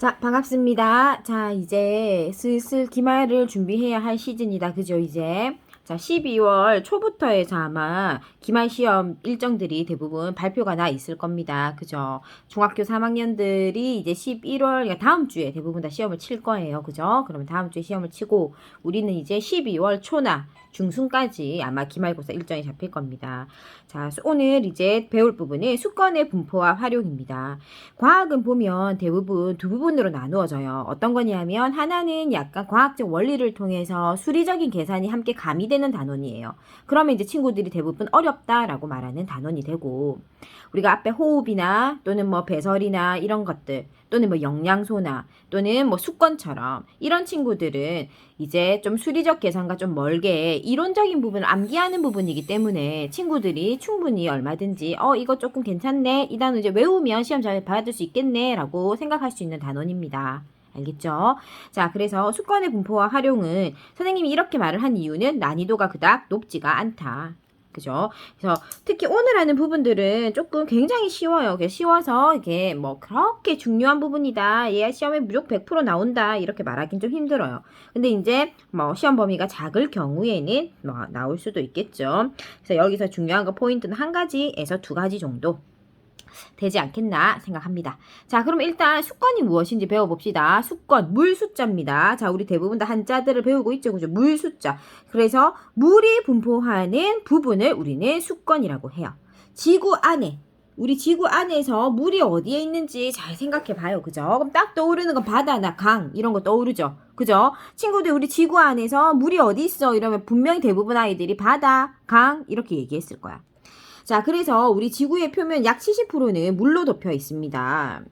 자, 반갑습니다. 자, 이제 슬슬 기말을 준비해야 할 시즌이다. 그죠, 이제? 자, 12월 초부터 해서 아마 기말 시험 일정들이 대부분 발표가 나 있을 겁니다. 그죠? 중학교 3학년들이 이제 11월, 그러니까 다음 주에 대부분 다 시험을 칠 거예요. 그죠? 그러면 다음 주에 시험을 치고 우리는 이제 12월 초나 중순까지 아마 기말고사 일정이 잡힐 겁니다. 자, 오늘 이제 배울 부분은 수권의 분포와 활용입니다. 과학은 보면 대부분 두 부분으로 나누어져요. 어떤 거냐면 하나는 약간 과학적 원리를 통해서 수리적인 계산이 함께 가미 되는 단원이에요. 그러면 이제 친구들이 대부분 어렵다라고 말하는 단원이 되고 우리가 앞에 호흡이나 또는 뭐 배설이나 이런 것들 또는 뭐 영양소나 또는 뭐 수권처럼 이런 친구들은 이제 좀 수리적 계산과 좀 멀게 이론적인 부분을 암기하는 부분이기 때문에 친구들이 충분히 얼마든지 어 이거 조금 괜찮네 이 단어 이제 외우면 시험 잘 받을 수 있겠네라고 생각할 수 있는 단원입니다. 알겠죠? 자, 그래서 수권의 분포와 활용은 선생님이 이렇게 말을 한 이유는 난이도가 그닥 높지가 않다. 그죠? 그래서 특히 오늘 하는 부분들은 조금 굉장히 쉬워요. 쉬워서 이게 뭐 그렇게 중요한 부분이다. 얘 시험에 무조건 100% 나온다. 이렇게 말하긴 좀 힘들어요. 근데 이제 뭐 시험 범위가 작을 경우에는 뭐 나올 수도 있겠죠. 그래서 여기서 중요한 거 포인트는 한 가지에서 두 가지 정도. 되지 않겠나 생각합니다. 자, 그럼 일단 수권이 무엇인지 배워봅시다. 수권, 물 숫자입니다. 자, 우리 대부분 다 한자들을 배우고 있죠. 그죠? 물 숫자. 그래서 물이 분포하는 부분을 우리는 수권이라고 해요. 지구 안에, 우리 지구 안에서 물이 어디에 있는지 잘 생각해 봐요. 그죠? 그럼 딱 떠오르는 건 바다나 강, 이런 거 떠오르죠. 그죠? 친구들, 우리 지구 안에서 물이 어디 있어? 이러면 분명히 대부분 아이들이 바다, 강, 이렇게 얘기했을 거야. 자, 그래서 우리 지구의 표면 약 70%는 물로 덮여 있습니다.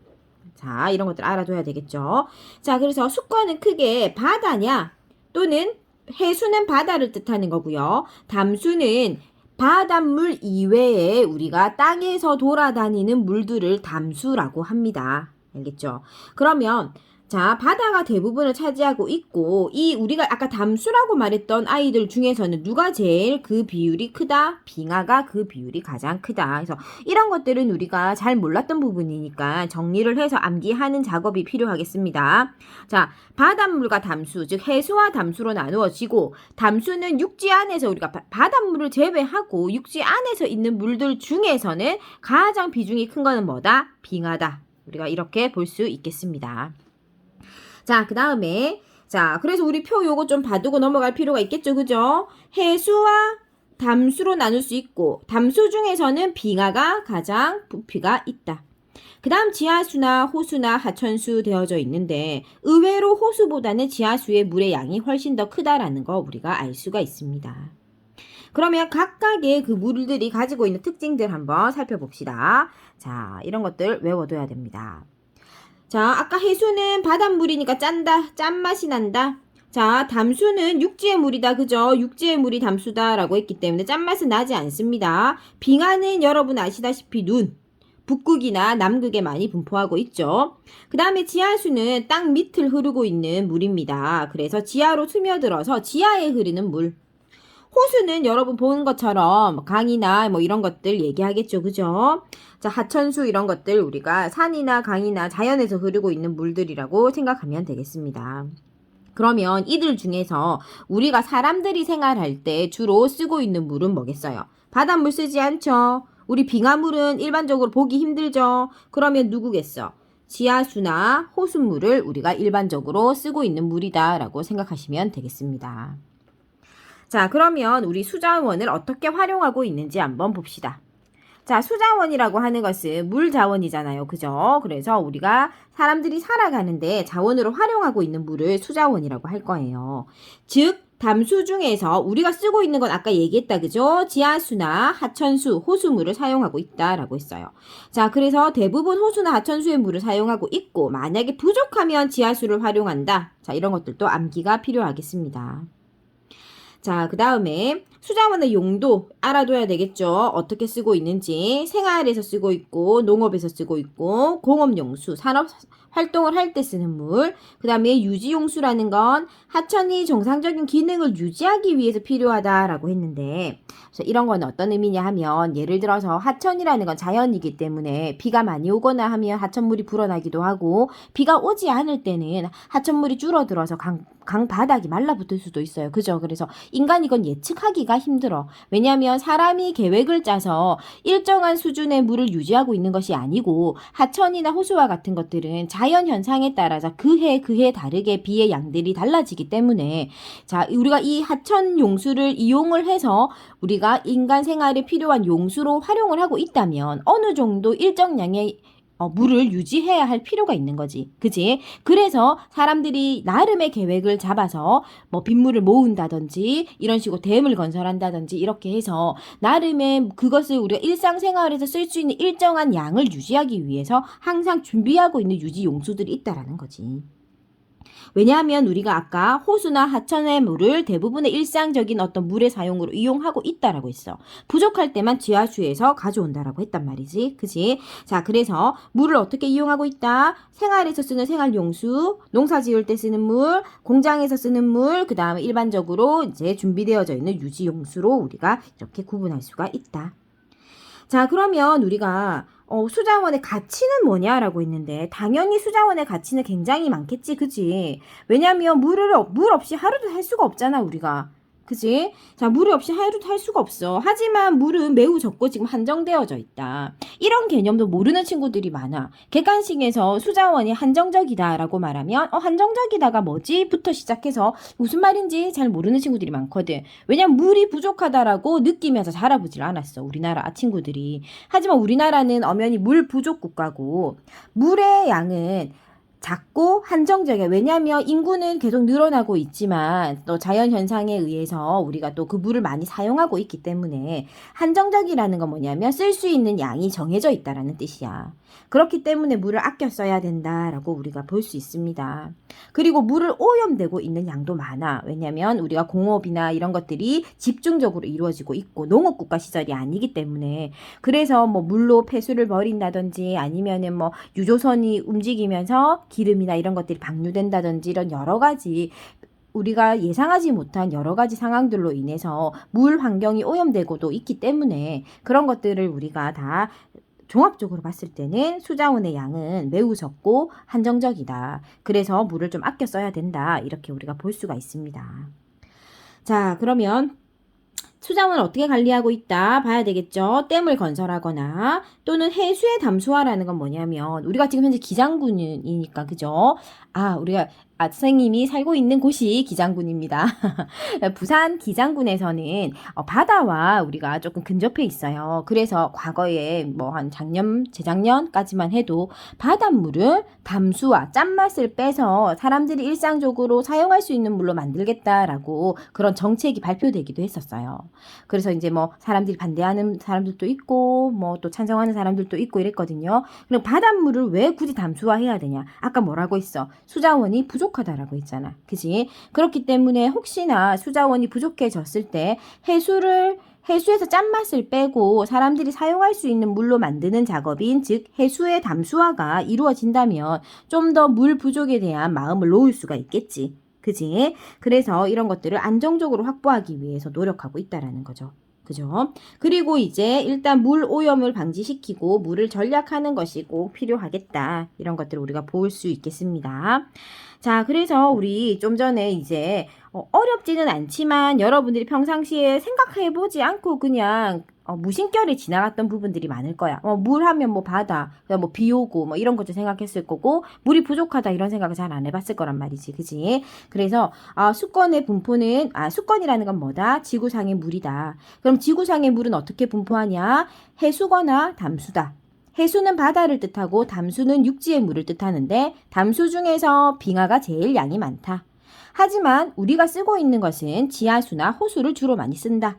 자, 이런 것들 알아둬야 되겠죠. 자, 그래서 수권은 크게 바다냐 또는 해수는 바다를 뜻하는 거고요. 담수는 바닷물 이외에 우리가 땅에서 돌아다니는 물들을 담수라고 합니다. 알겠죠? 그러면 자, 바다가 대부분을 차지하고 있고, 이 우리가 아까 담수라고 말했던 아이들 중에서는 누가 제일 그 비율이 크다? 빙하가 그 비율이 가장 크다. 그래서 이런 것들은 우리가 잘 몰랐던 부분이니까 정리를 해서 암기하는 작업이 필요하겠습니다. 자, 바닷물과 담수, 즉 해수와 담수로 나누어지고, 담수는 육지 안에서 우리가 바, 바닷물을 제외하고 육지 안에서 있는 물들 중에서는 가장 비중이 큰 거는 뭐다? 빙하다. 우리가 이렇게 볼 수 있겠습니다. 자, 그 다음에, 자, 그래서 우리 표 요거 좀 봐두고 넘어갈 필요가 있겠죠, 그죠? 해수와 담수로 나눌 수 있고, 담수 중에서는 빙하가 가장 부피가 있다. 그 다음 지하수나 호수나 하천수 되어져 있는데, 의외로 호수보다는 지하수의 물의 양이 훨씬 더 크다라는 거 우리가 알 수가 있습니다. 그러면 각각의 그 물들이 가지고 있는 특징들 한번 살펴봅시다. 자, 이런 것들 외워둬야 됩니다. 자, 아까 해수는 바닷물이니까 짠다. 짠맛이 난다. 자, 담수는 육지의 물이다. 그죠? 육지의 물이 담수다라고 했기 때문에 짠맛은 나지 않습니다. 빙하는 여러분 아시다시피 눈, 북극이나 남극에 많이 분포하고 있죠. 그 다음에 지하수는 땅 밑을 흐르고 있는 물입니다. 그래서 지하로 스며들어서 지하에 흐르는 물. 호수는 여러분 보는 것처럼 강이나 뭐 이런 것들 얘기하겠죠. 그죠? 자, 하천수 이런 것들 우리가 산이나 강이나 자연에서 흐르고 있는 물들이라고 생각하면 되겠습니다. 그러면 이들 중에서 우리가 사람들이 생활할 때 주로 쓰고 있는 물은 뭐겠어요? 바닷물 쓰지 않죠? 우리 빙하물은 일반적으로 보기 힘들죠? 그러면 누구겠어? 지하수나 호수물을 우리가 일반적으로 쓰고 있는 물이다라고 생각하시면 되겠습니다. 자, 그러면 우리 수자원을 어떻게 활용하고 있는지 한번 봅시다. 자, 수자원이라고 하는 것은 물 자원이잖아요. 그죠? 그래서 우리가 사람들이 살아가는데 자원으로 활용하고 있는 물을 수자원이라고 할 거예요. 즉, 담수 중에서 우리가 쓰고 있는 건 아까 얘기했다. 그죠? 지하수나 하천수, 호수물을 사용하고 있다라고 했어요. 자, 그래서 대부분 호수나 하천수의 물을 사용하고 있고, 만약에 부족하면 지하수를 활용한다. 자, 이런 것들도 암기가 필요하겠습니다. 자, 그 다음에 수자원의 용도 알아둬야 되겠죠. 어떻게 쓰고 있는지 생활에서 쓰고 있고 농업에서 쓰고 있고 공업용수, 산업 활동을 할 때 쓰는 물. 그 다음에 유지용수라는 건 하천이 정상적인 기능을 유지하기 위해서 필요하다라고 했는데 이런 건 어떤 의미냐 하면 예를 들어서 하천이라는 건 자연이기 때문에 비가 많이 오거나 하면 하천물이 불어나기도 하고 비가 오지 않을 때는 하천물이 줄어들어서 강, 강 바닥이 말라붙을 수도 있어요. 그죠? 그래서 인간 이건 예측하기가 힘들어. 왜냐하면 사람이 계획을 짜서 일정한 수준의 물을 유지하고 있는 것이 아니고 하천이나 호수와 같은 것들은 자연 현상에 따라서 그해 그해 다르게 비의 양들이 달라지기 때문에 자 우리가 이 하천 용수를 이용을 해서 우리가 인간 생활에 필요한 용수로 활용을 하고 있다면 어느 정도 일정량의 어, 물을 유지해야 할 필요가 있는 거지. 그지? 그래서 사람들이 나름의 계획을 잡아서 뭐 빗물을 모은다든지 이런 식으로 댐을 건설한다든지 이렇게 해서 나름의 그것을 우리가 일상생활에서 쓸 수 있는 일정한 양을 유지하기 위해서 항상 준비하고 있는 유지 용수들이 있다라는 거지. 왜냐하면 우리가 아까 호수나 하천의 물을 대부분의 일상적인 어떤 물의 사용으로 이용하고 있다라고 했어. 부족할 때만 지하수에서 가져온다라고 했단 말이지. 그지? 자, 그래서 물을 어떻게 이용하고 있다? 생활에서 쓰는 생활용수, 농사 지을 때 쓰는 물, 공장에서 쓰는 물, 그 다음에 일반적으로 이제 준비되어져 있는 유지용수로 우리가 이렇게 구분할 수가 있다. 자, 그러면 우리가 어, 수자원의 가치는 뭐냐라고 했는데 당연히 수자원의 가치는 굉장히 많겠지, 그지? 왜냐면 물을 없- 물 없이 하루도 살 수가 없잖아, 우리가. 그지? 자, 물이 없이 하루도 할 수가 없어. 하지만 물은 매우 적고 지금 한정되어져 있다. 이런 개념도 모르는 친구들이 많아. 객관식에서 수자원이 한정적이다라고 말하면 어, 한정적이다가 뭐지?부터 시작해서 무슨 말인지 잘 모르는 친구들이 많거든. 왜냐면 물이 부족하다라고 느끼면서 자라보질 않았어. 우리나라 친구들이. 하지만 우리나라는 엄연히 물 부족 국가고 물의 양은 작고 한정적이야. 왜냐하면 인구는 계속 늘어나고 있지만 또 자연 현상에 의해서 우리가 또 그 물을 많이 사용하고 있기 때문에 한정적이라는 건 뭐냐면 쓸 수 있는 양이 정해져 있다라는 뜻이야. 그렇기 때문에 물을 아껴 써야 된다라고 우리가 볼 수 있습니다. 그리고 물을 오염되고 있는 양도 많아. 왜냐하면 우리가 공업이나 이런 것들이 집중적으로 이루어지고 있고 농업국가 시절이 아니기 때문에 그래서 뭐 물로 폐수를 버린다든지 아니면은 뭐 유조선이 움직이면서 기름이나 이런 것들이 방류된다든지 이런 여러 가지 우리가 예상하지 못한 여러 가지 상황들로 인해서 물 환경이 오염되고도 있기 때문에 그런 것들을 우리가 다 종합적으로 봤을 때는 수자원의 양은 매우 적고 한정적이다. 그래서 물을 좀 아껴 써야 된다. 이렇게 우리가 볼 수가 있습니다. 자, 그러면 수자원을 어떻게 관리하고 있다 봐야 되겠죠. 댐을 건설하거나 또는 해수의 담수화라는 건 뭐냐면 우리가 지금 현재 기장군이니까 그죠? 아, 우리가 아, 선생님이 살고 있는 곳이 기장군입니다. 부산 기장군에서는 어, 바다와 우리가 조금 근접해 있어요. 그래서 과거에 뭐 한 작년, 재작년까지만 해도 바닷물을 담수와 짠맛을 빼서 사람들이 일상적으로 사용할 수 있는 물로 만들겠다라고 그런 정책이 발표되기도 했었어요. 그래서 이제 뭐 사람들이 반대하는 사람들도 있고 뭐 또 찬성하는 사람들도 있고 이랬거든요. 그럼 바닷물을 왜 굳이 담수화해야 되냐? 아까 뭐라고 했어? 수자원이 부족 하다라고 했잖아. 그지? 그렇기 때문에 혹시나 수자원이 부족해졌을 때 해수를 해수에서 짠맛을 빼고 사람들이 사용할 수 있는 물로 만드는 작업인 즉 해수의 담수화가 이루어진다면 좀 더 물 부족에 대한 마음을 놓을 수가 있겠지. 그지? 그래서 이런 것들을 안정적으로 확보하기 위해서 노력하고 있다라는 거죠. 그죠? 그리고 이제 일단 물 오염을 방지시키고 물을 전략하는 것이 꼭 필요하겠다. 이런 것들을 우리가 볼 수 있겠습니다. 자, 그래서 우리 좀 전에 이제 어, 어렵지는 않지만 여러분들이 평상시에 생각해 보지 않고 그냥 어, 무심결에 지나갔던 부분들이 많을 거야. 어, 물 하면 뭐 바다, 그다음 뭐비 오고 뭐 이런 것도 생각했을 거고 물이 부족하다 이런 생각을 잘 안 해봤을 거란 말이지, 그지? 그래서 아, 수권의 분포는 아 수권이라는 건 뭐다? 지구상의 물이다. 그럼 지구상의 물은 어떻게 분포하냐? 해수거나 담수다. 해수는 바다를 뜻하고 담수는 육지의 물을 뜻하는데 담수 중에서 빙하가 제일 양이 많다. 하지만 우리가 쓰고 있는 것은 지하수나 호수를 주로 많이 쓴다.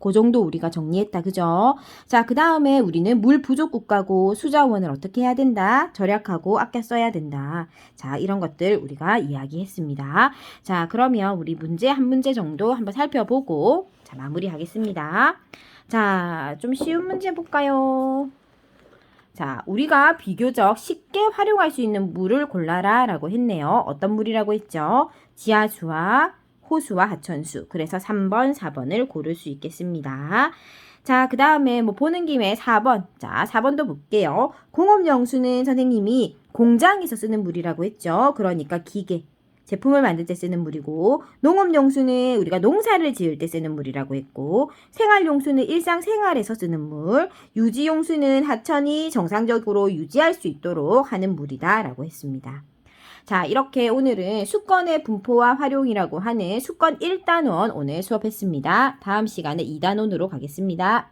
그 정도 우리가 정리했다. 그죠? 자, 그 다음에 우리는 물 부족 국가고 수자원을 어떻게 해야 된다? 절약하고 아껴 써야 된다. 자, 이런 것들 우리가 이야기했습니다. 자, 그러면 우리 문제 한 문제 정도 한번 살펴보고 자, 자, 마무리하겠습니다. 자, 좀 쉬운 문제 볼까요? 자, 우리가 비교적 쉽게 활용할 수 있는 물을 골라라 라고 했네요. 어떤 물이라고 했죠? 지하수와 호수와 하천수. 그래서 3번, 4번을 고를 수 있겠습니다. 자, 그 다음에 뭐 보는 김에 4번. 자, 4번도 볼게요. 공업용수는 선생님이 공장에서 쓰는 물이라고 했죠. 그러니까 기계. 제품을 만들 때 쓰는 물이고 농업 용수는 우리가 농사를 지을 때 쓰는 물이라고 했고 생활 용수는 일상 생활에서 쓰는 물 유지 용수는 하천이 정상적으로 유지할 수 있도록 하는 물이다라고 했습니다. 자, 이렇게 오늘은 수건의 분포와 활용이라고 하는 수건 1단원 오늘 수업했습니다. 다음 시간에 2단원으로 가겠습니다.